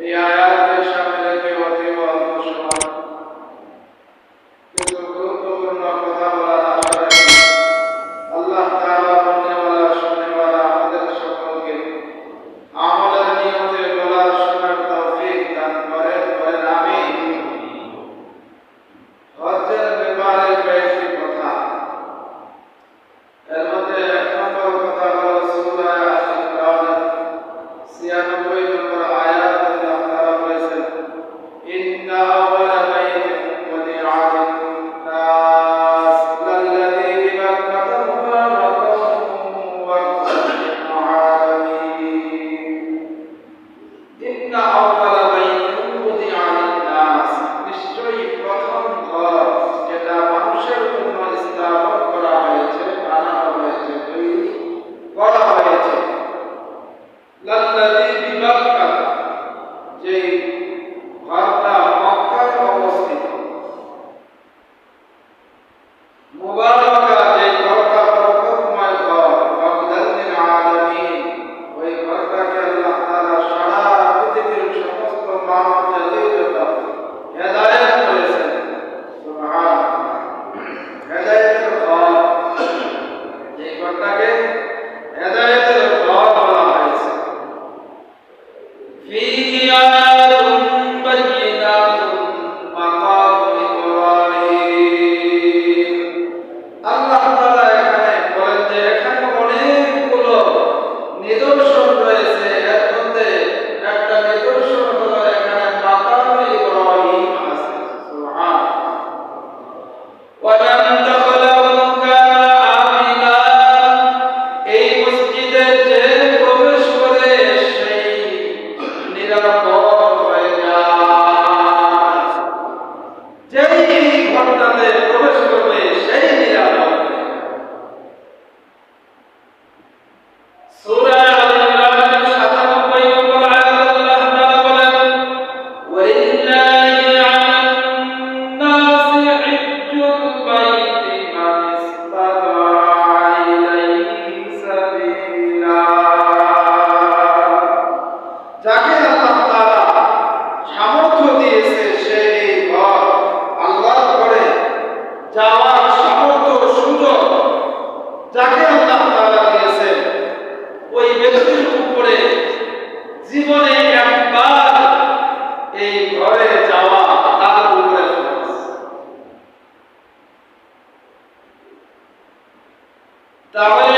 এই আয়াতের ومن তাহলে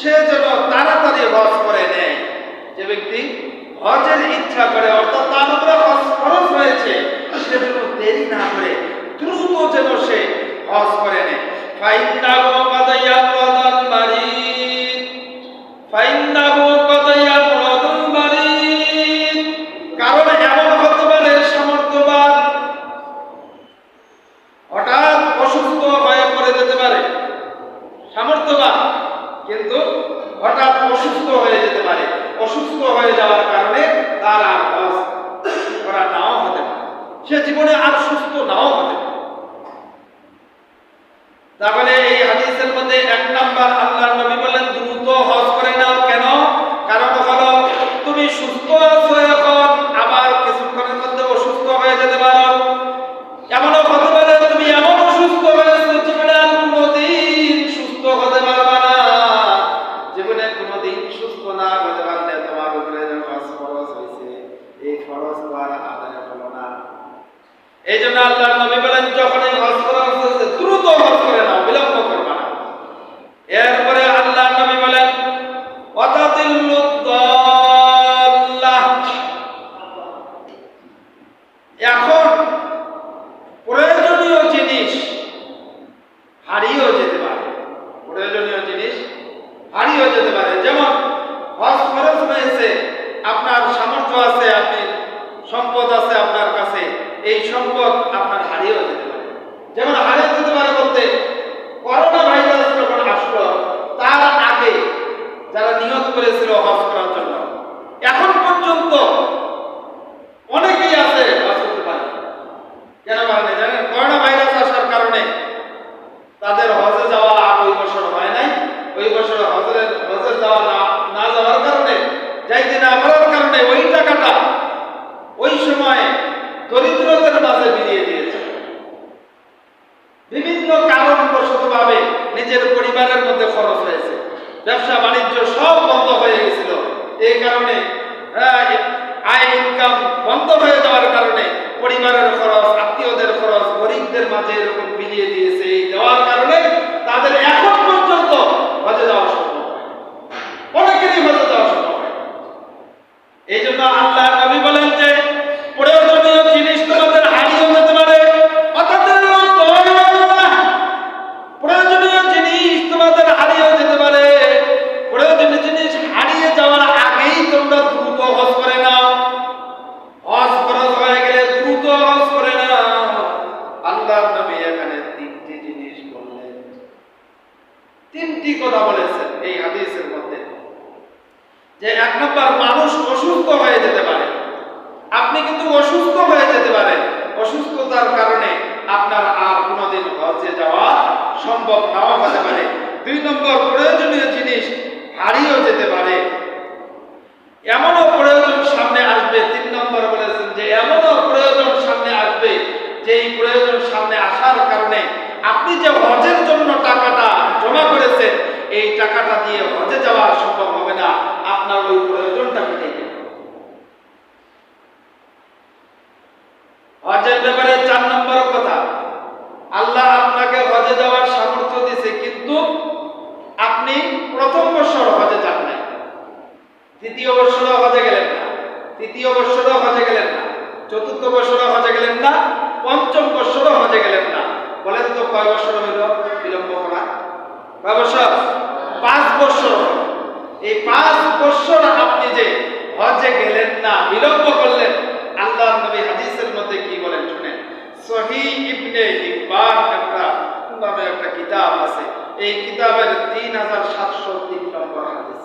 সে যেন তাড়াতাড়ি হজ করে নেয়। যে ব্যক্তি হজের ইচ্ছা করে, অর্থাৎ তার উপরে হজ খরচ হয়েছে, সে যেন দেরি না করে দ্রুত যেন সে হজ করে নেয়। ফাইন্দা এই জন্য আল্লাহ দ্বিতীয় বর্ষটাও হজে গেলেন না। তৃতীয় বর্ষটাও হজে গেলেন না। চতুর্থ বর্ষটাও হজে গেলেন না। পঞ্চম বর্ষটাও হজে গেলেন না। বলেন তো কয় বছর হইল? বিলম্ব করা। কয় বছর পাঁচ বছর এই পাঁচ বছর আপনি যে হজে গেলেন না, বিলম্ব করলেন আল্লাহ নবী হাদিসের মধ্যে কি বলেন শুনে সহি ইবনে হিব্বান একটা নামে একটা কিতাব আছে। এই কিতাবের তিন হাজার সাতশো তিন নম্বর হাদিস।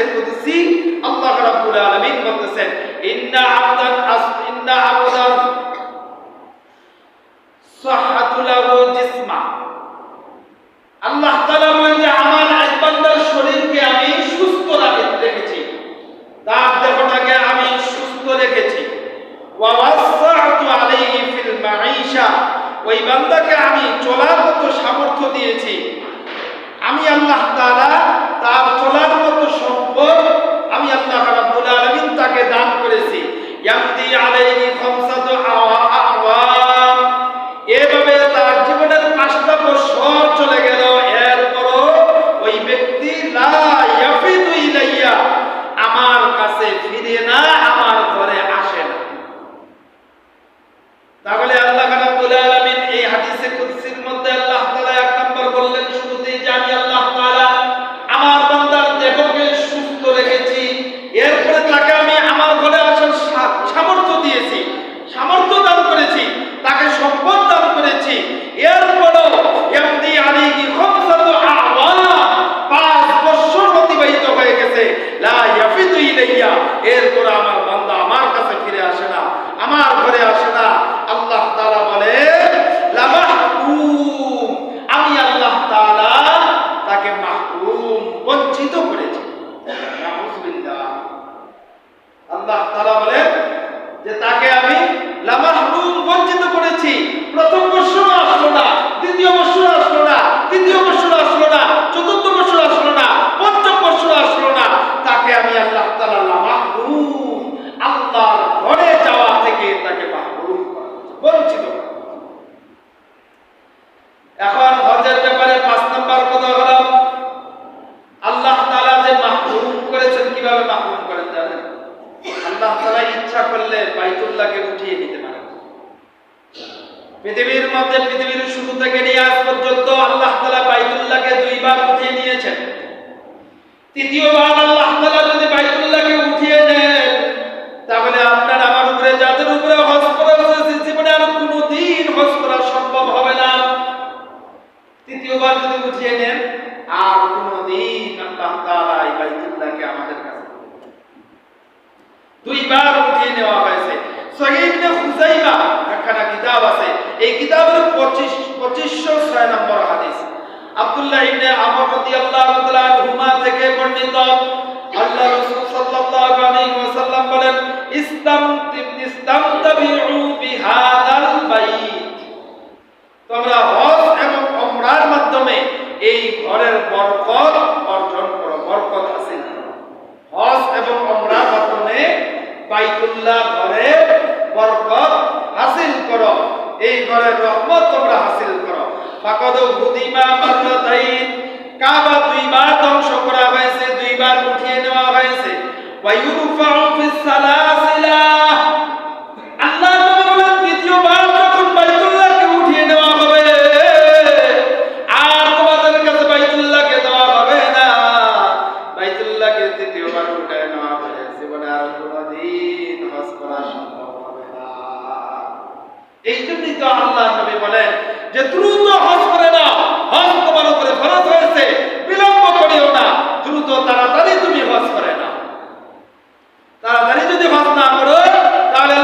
হাদিসে কুদসি, আল্লাহ রাব্বুল আলামিন বলতেছেন, ইন্না আবদান আস, ইন্না আবদান সাহাতুলাহু জিসমা। আল্লাহ তাআলা বলেন যে, আমার এক বান্দার শরীরকে আমি সুস্থ রাখে- রেখেছি। তার দেহটাকে আমি সুস্থ রেখেছি। ওয়া ওয়াসসাআতু আলাইহি ফিল মাঈশা। ওই বান্দাকে আমি চলার মতো সামর্থ্য দিয়েছি। আমি আল্লাহ তারা তার চলার মতো সম্পদ আমি আল্লাহ তাকে দান করেছি। দুইবার নেওয়া হয়েছে। সহিহ ইবনে একখানা কিতাব আছে। এই কিতাবের 25 2506 নম্বর হাদিস। আব্দুল্লাহ ইবনে আমর রাদিয়াল্লাহু তাআলা আনহুমা থেকে বর্ণিত। আল্লাহ রাসূল সাল্লাল্লাহু আলাইহি ওয়াসাল্লাম বলেন ইসলাম ইসতামতাবিউ বিহাদাল বাইত। তোমরা হজ এবং ওমরার মাধ্যমে এই ঘরের বরকত অর্জন করো বরকত হাসিল করো হজ এবং ওমরার মাধ্যমে বাইতুল্লাহ ঘরে বরকত হাসিল করো। এই ঘরের রহমত তোমরা হাসিল করো। ফাকাদ হুদিমা মাররাতাইন, কাবা দুইবার ধ্বংস করা হয়েছে, দুইবার উঠিয়ে নেওয়া হয়েছে। ওয়া ইউরফাউ ফিস সালাসিলা। এই জন্যই তো আল্লাহ নবী বলেন যে দ্রুত হজ করে নাও। হজ তোমার উপরে ফরজ হয়েছে বিলম্ব করিও না। দ্রুত তাড়াতাড়ি তুমি হজ করে নাও। তাড়াতাড়ি যদি হজ না করো, তাহলে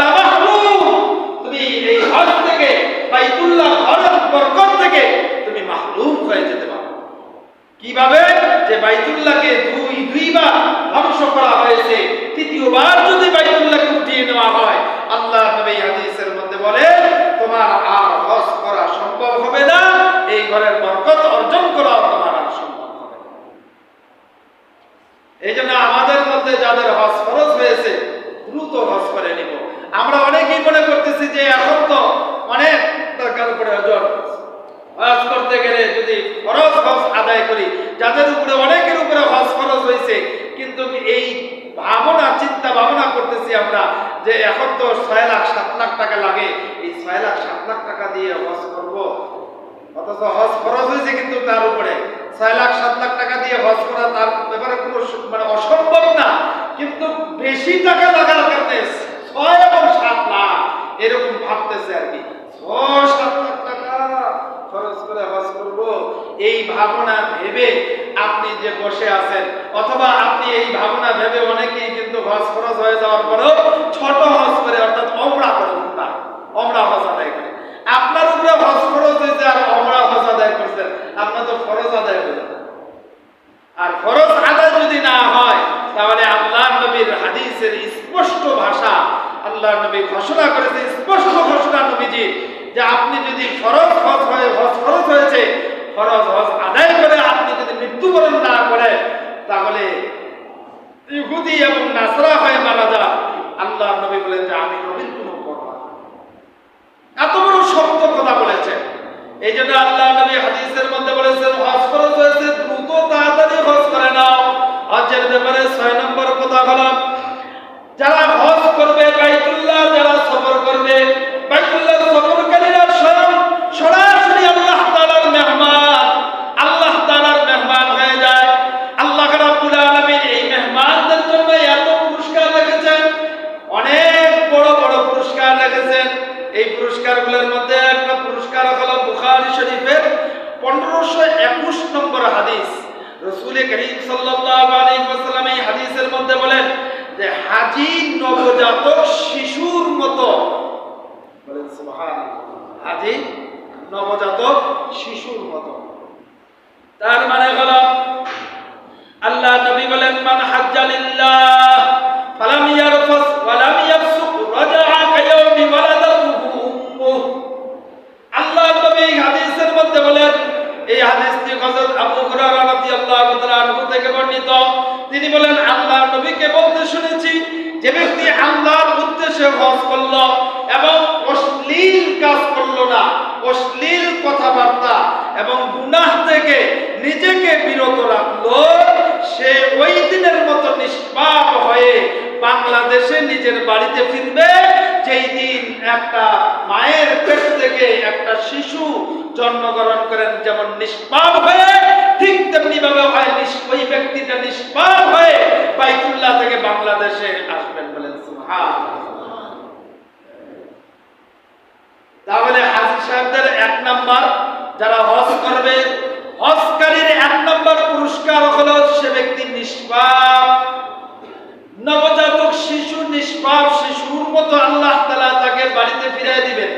তুমি এই হজ থেকে, বাইতুল্লাহ ঘরের বরকত থেকে তুমি মাহরুম হয়ে যেতে পারো। কীভাবে? যে বাইতুল্লাহকে দুই, দুইবার ধ্বংস করা হয়েছে, তৃতীয়বার যদি বাইতুল্লাহকে উঠিয়ে নেওয়া হয়, আল্লাহ নবী হাদিসের মধ্যে বলে তোমার আর হজ করা সম্ভব হবে না। এই ঘরের বরকত অর্জন করা তোমার আর সম্ভব হবে এই জন্য আমাদের মধ্যে যাদের হজ ফরজ হয়েছে, দ্রুত হজ করে নিব। আমরা অনেকেই মনে করতেছি যে এখন তো অনেক দরকার পড়ে ওজন হজ করতে গেলে যদি ফরজ হজ আদায় করি, যাদের উপরে অনেকের উপরে হজ ফরজ হয়েছে, কিন্তু এই ভাবনা, চিন্তা, ভাবনা করতেছি আমরা যে এখন তো ছয় লাখ, সাত লাখ টাকা লাগে। এই ছয় লাখ, সাত লাখ টাকা দিয়ে হজ করব। অথচ হজ খরচ হয়েছে কিন্তু তার উপরে। ছয় লাখ, সাত লাখ টাকা দিয়ে হজ করা তার ব্যাপারে কোনো মানে অসম্ভব না। কিন্তু বেশি টাকা লাগার কারণে ছয় এবং সাত লাখ, এরকম ভাবতেছে আর কি। ছয়, সাত লাখ টাকা খরচ করে হজ করব। এই ভাবনা ভেবে আপনি যে বসে আছেন, অথবা আপনি এই ভাবনা ভেবে অনেকেই কিন্তু হজ খরচ হয়ে যাওয়ার পরেও ছোট হজ করে, অর্থাৎ অমরা করে উঠবা অমরা হজ আদায় করে। আপনার উপরে হজ খরচ হয়েছে আর অমরা হজ আদায় করছেন। আপনার তো ফরজ আদায় করে আর ফরজ আদায় যদি না হয়, তাহলে আল্লাহ নবীর হাদিসের স্পষ্ট ভাষা আল্লাহ নবী ঘোষণা করেছে, স্পষ্ট ঘোষণা নবীজি যে আপনি যদি ফরজ হজ হয়ে হজ খরচ হয়েছে ফরজ হজ আদায় করে আপনি যদি মৃত্যুবরণ না করে তাহলে ইহুদি এবং নাসরা হয়ে মারা যান আল্লাহ নবী বলেন যে আমি নবীর কোনো করব না। এত বড় শক্ত কথা বলেছেন এই জন্য আল্লাহ নবী হাদিসের মধ্যে বলেছেন হজ খরচ হয়েছে দ্রুত তাড়াতাড়ি হজ করে নাও হজের ব্যাপারে ছয় নম্বর কথা হলো যারা হজ করবে বাইতুল্লাহ যারা সফর করবে বাইতুল্লাহ সফরকারীরা স্বয়ং সরাসরি আল্লাহ তাআলার মেহমান আল্লাহ তাআলার মেহমান হয়ে যায় আল্লাহ রাব্বুল আলামিন এই মেহমানদের জন্য এত পুরস্কার রেখেছেন অনেক বড় বড় পুরস্কার রেখেছেন এই পুরস্কারগুলোর মধ্যে একটা পুরস্কার হলো বুখারী শরীফের পনেরোশো একুশ নম্বর হাদিস রসুল করিম সাল্লাল্লাহু আলাইহি ওয়াসাল্লাম এই হাদিসের মধ্যে বলেন যে হাজি নবজাতক শিশুর মতো। বলেন হাজি নবজাতক শিশুর মতো। তার মানে হলো, আল্লাহ নবী বলেন, মান হাজ্জা লিল্লাহ, ফালাম ইয়ারফাস, ওয়ালাম ইয়াফসুক আল্লাহ নবী হাদিসের মধ্যে বলেন, এই হাদিসটি হযরত আবু হুরায়রা রাদিয়াল্লাহু তাআলা থেকে বর্ণিত। তিনি বলেন, আল্লাহ নবীকে বলতে শুনেছি, যে ব্যক্তি আল্লাহর উদ্দেশ্যে হজ করল এবং অশ্লীল কাজ করল না, অশ্লীল কথাবার্তা এবং গুনাহ থেকে নিজেকে বিরত রাখল, সে ওই দিনের মতো নিষ্পাপ হয়ে বাংলাদেশে নিজের বাড়িতে ফিরবে। যেই দিন একটা মায়ের পেট থেকে একটা শিশু জন্মগ্রহণ করেন, যেমন নিষ্পাপ হয়ে ঠিক তেমনি ভাবে হয় নিস- ওই ব্যক্তিটা নিষ্পাপ হয়ে বাইতুল্লাহ থেকে বাংলাদেশে আসবেন বলেন সুবহানাল্লাহ। তাহলে হাজি সাহেবদের এক নাম্বার যারা হজ করবে, হজকারীর এক নম্বর পুরস্কার হলো সে ব্যক্তি নিষ্পাপ। নবজাতক শিশু নিষ্পাপ শিশুর মতো আল্লাহ তালা তাকে বাড়িতে ফিরিয়ে দিবেন।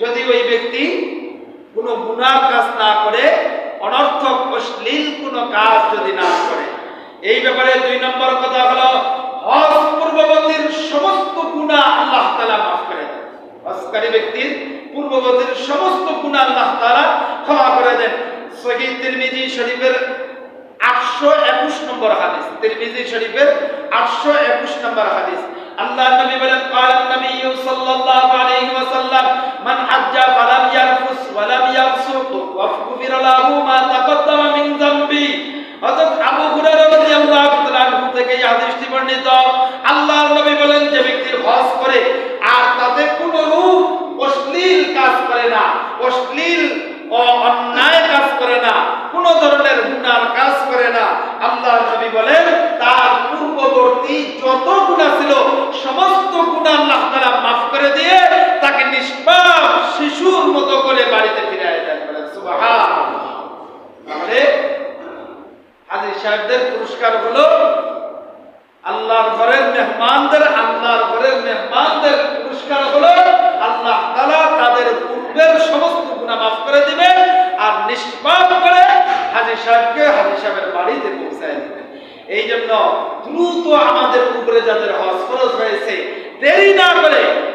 যদি ওই ব্যক্তি কোনো গুনার কাজ না করে, অনর্থক অশ্লীল কোনো কাজ যদি না করে। এই ব্যাপারে দুই নম্বর কথা হলো, হজ পূর্ববর্তীর সমস্ত গুণা আল্লাহ তালা মাফ করে হজকারী ব্যক্তির পূর্ববর্তীর সমস্ত গুণ আল্লাহ তারা ক্ষমা করে দেন। সহি তিরমিজি শরীফের আটশো একুশ নম্বর হাদিস। তিরমিজি শরীফের আটশো একুশ নম্বর হাদিস। আল্লাহ নবী বলেন কালাম নবী সাল্লাল্লাহু আলাইহি ওয়াসাল্লাম, মান হাজ্জা ফালাম ইয়ারফুস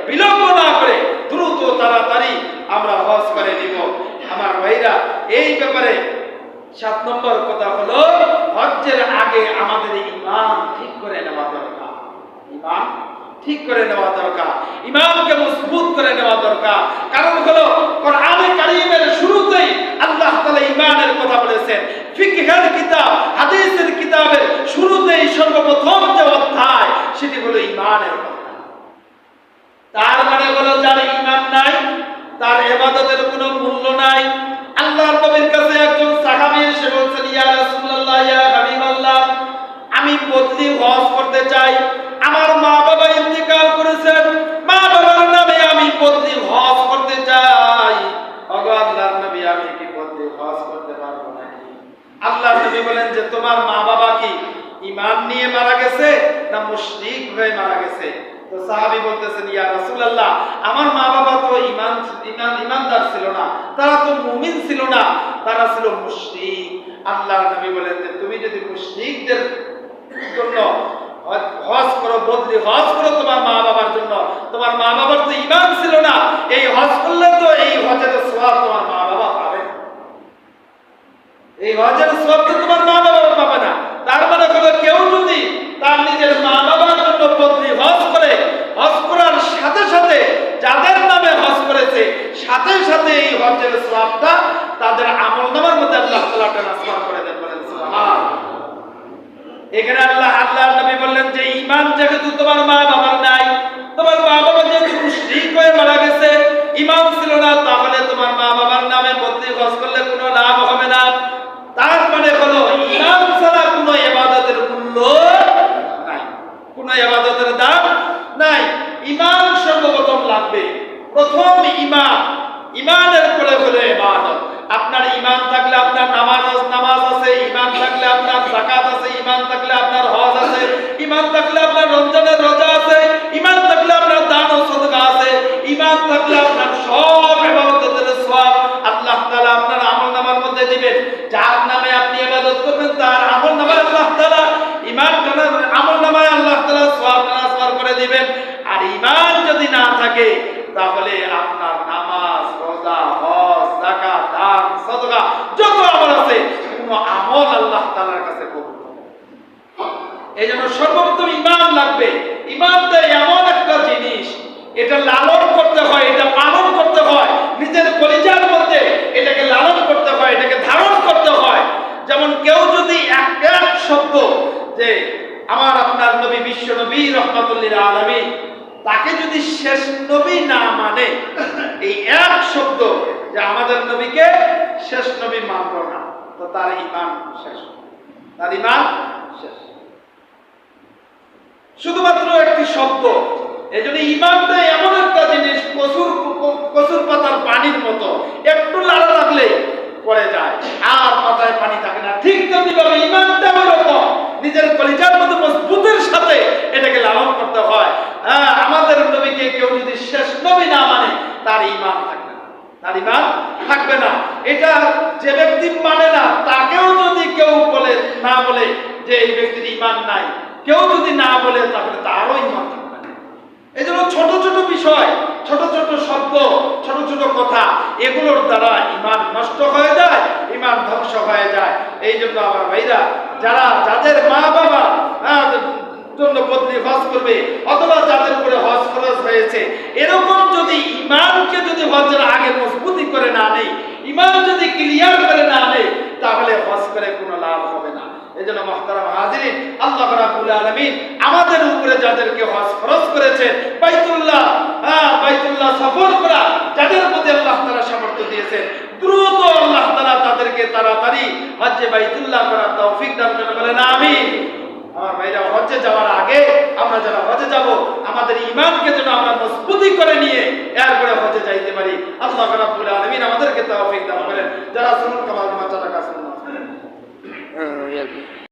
বিলম্ব না করে দ্রুত তাড়াতাড়ি আমরা হজ করে নিব। আমার ভাইরা, এই ব্যাপারে সাত নম্বর কথা হলো, হজ্জের আগে আমাদের ইমান ঠিক করে নেওয়া দরকার। ইমান ঠিক করে নেওয়া দরকার। ইমানকে মজবুত করে নেওয়া দরকার। কারণ হলো, কোরআনে কারীমের শুরুতেই আল্লাহ তাআলা ইমানের কথা বলেছেন। ফিকহের কিতাব, হাদিসের কিতাবের শুরুতেই সর্বপ্রথম যে অধ্যায়, সেটি হলো ইমানের কথা। তার মানে হলো যার ইমান নাই, তার এবাদতের কোনো মূল্য নাই। আল্লাহর নবীর কাছে একজন সাহাবী এসে বলছেন, ইয়া রাসূলুল্লাহ, ইয়া হাবিবাল্লাহ, আমি বদলি হজ করতে চাই। আমার মা বাবা ইন্তেকাল করেছেন, মা বাবার নামে আমি বদলি হজ করতে চাই। ওগো আল্লাহর নবী, আমি কি বদলি হজ করতে পারব নাকি? আল্লাহর নবী বলেন যে, তোমার মা বাবা কি ইমান নিয়ে মারা গেছে না মুশরিক হয়ে মারা গেছে? তো সাহাবী বলতেছেন, ইয়া রাসূলুল্লাহ, আমার মা বাবা তো ইমান ইমান ইমানদার ছিল না, তারা তো মুমিন ছিল না, তারা ছিল মুশরিক। আল্লাহর নবী বলেন যে তুমি যদি মুশরিকদের জন্য হজ করো, বদলি হজ করো তোমার মা বাবার জন্য, তোমার মা বাবার তো ইমান ছিল না, এই হজ করলে তো এই হজের সওয়াব তোমার মা বাবা পাবে এই হজের সওয়াব তো তোমার মা বাবা পাবে না তার মানে হলো কেউ যদি তার নিজের মা বাবার জন্য বদলি হজ করে, হজ করার সাথে সাথে যাদের নামে হজ করেছে, সাথে সাথে এই হজের সওয়াবটা তাদের আমল নামার মধ্যে আল্লাহ তাআলা ট্রান্সফার করে দেন বলেন এখানে আল্লাহ আল্লাহর নবী বললেন যে ঈমান যেহেতু তোমার মা বাবার নাই, তোমার মা বাবা যেহেতু মুশরিক হয়ে মারা গেছে ঈমান ছিল না, তাহলে তোমার মা বাবার নামে বদলি হজ করলে কোনো লাভ হবে না তার মানে হলো ঈমান ছাড়া কোনো ইবাদতের মূল্য নাই কোনো ইবাদতের দাম নাই ঈমান সর্বপ্রথম লাগবে প্রথম ঈমান ঈমানের পরে হলো ইবাদত আপনার ঈমান থাকলে আপনার নামাজ নামাজ আছে ঈমান থাকলে আপনার যাকাত আছে ঈমান থাকলে আপনার হজ আছে ঈমান থাকলে আপনার রমজানের রোজা আছে ঈমান থাকলে আপনার দান সদকা আছে ঈমান থাকলে আপনার সব ইবাদতের সওয়াব আল্লাহ তাআলা আপনার আমলনামার মধ্যে দিবেন। যার নামে আপনি ইবাদত করবেন, তার আমলনামায় আল্লাহ তাআলা ঈমান আমলনামায় আল্লাহ তাআলা সওয়াব ট্রান্সফার করে দিবেন। আর ঈমান যদি না থাকে তাহলে আপনার নামাজ, রোজা, হজ, যাকাত, দান, সদকা, যত আমল আছে, কোনো আমল আল্লাহ তাআলার কাছে কবুল এমন একটা জিনিস, এটা লালন করতে হয়, এটা পালন করতে হয়, নিজের কলিজার মধ্যে এটাকে লালন করতে হয়, এটাকে ধারণ করতে হয়। যেমন কেউ যদি এক এক শব্দ যে, আমার আপনার নবী বিশ্ব নবী রহমাতুল্লিল আলমী তাকে যদি শেষ নবী না মানে এই এক শব্দ যে আমাদের নবীকে শেষ নবী মানব না, তো তার ইমান শেষ তার ইমান শেষ শুধুমাত্র একটি শব্দ এই জন্য ইমানটা এমন একটা জিনিস কচুর কচুর পাতার পানির মতো, একটু লাড়া লাগলে পড়ে যায়, আর পাতায় পানি থাকে না। ঠিক তেমনি ভাবে ইমানটা ওরকম নিজের কলিজার মধ্যে মজবুতের সাথে এটাকে লালন করতে হয়। হ্যাঁ আমাদের নবীকে কেউ যদি শেষ নবী না মানে তার ইমান থাকবে না। তার ইমান থাকবে না। এটা যে ব্যক্তি মানে না তাকেও যদি কেউ বলে না বলে যে এই ব্যক্তির ইমান নাই কেউ যদি না বলে তাহলে তারও ইমান থাকবে এই জন্য ছোট ছোট বিষয় ছোট ছোট শব্দ ছোট ছোট কথা এগুলোর দ্বারা ইমান নষ্ট হয়ে যায় ইমান ধ্বংস হয়ে যায়। এই জন্য আমার ভাইরা যারা যাদের মা বাবা হ্যাঁ, বদলি হজ করবে অথবা যাদের উপরে হজ খরচ হয়েছে। এরকম যদি ইমানকে যদি হজের আগে মজবুতি করে না নেই ইমান যদি ক্লিয়ার করে না নেই তাহলে হজ করে কোনো লাভ হবে না। মহতারাম হাজিরিন, আল্লাহ আমাদের উপরে যাদেরকে হজ খরচ করেছেন বাইতুল্লাহ হ্যাঁ বাইতুল্লাহ সফর করা, যাদের প্রতি আল্লাহ তাআলা সামর্থ্য দিয়েছেন, দ্রুত আল্লাহ তাআলা তাদেরকে তাড়াতাড়ি হজ্জে বাইতুল্লাহ করার তৌফিক দান করেন বলেন, আমিন। আমার ভাইরা হজে যাওয়ার আগে আমরা যারা হজে যাব, আমাদের ইমানকে যেন আমরা মজবুতি করে নিয়ে এরপরে হজে যাইতে পারি। আল্লাহ রাব্বুল আলামিন আমাদেরকে তৌফিক দান করেন। যারা শুনুন কামাল মাচাটা কাছে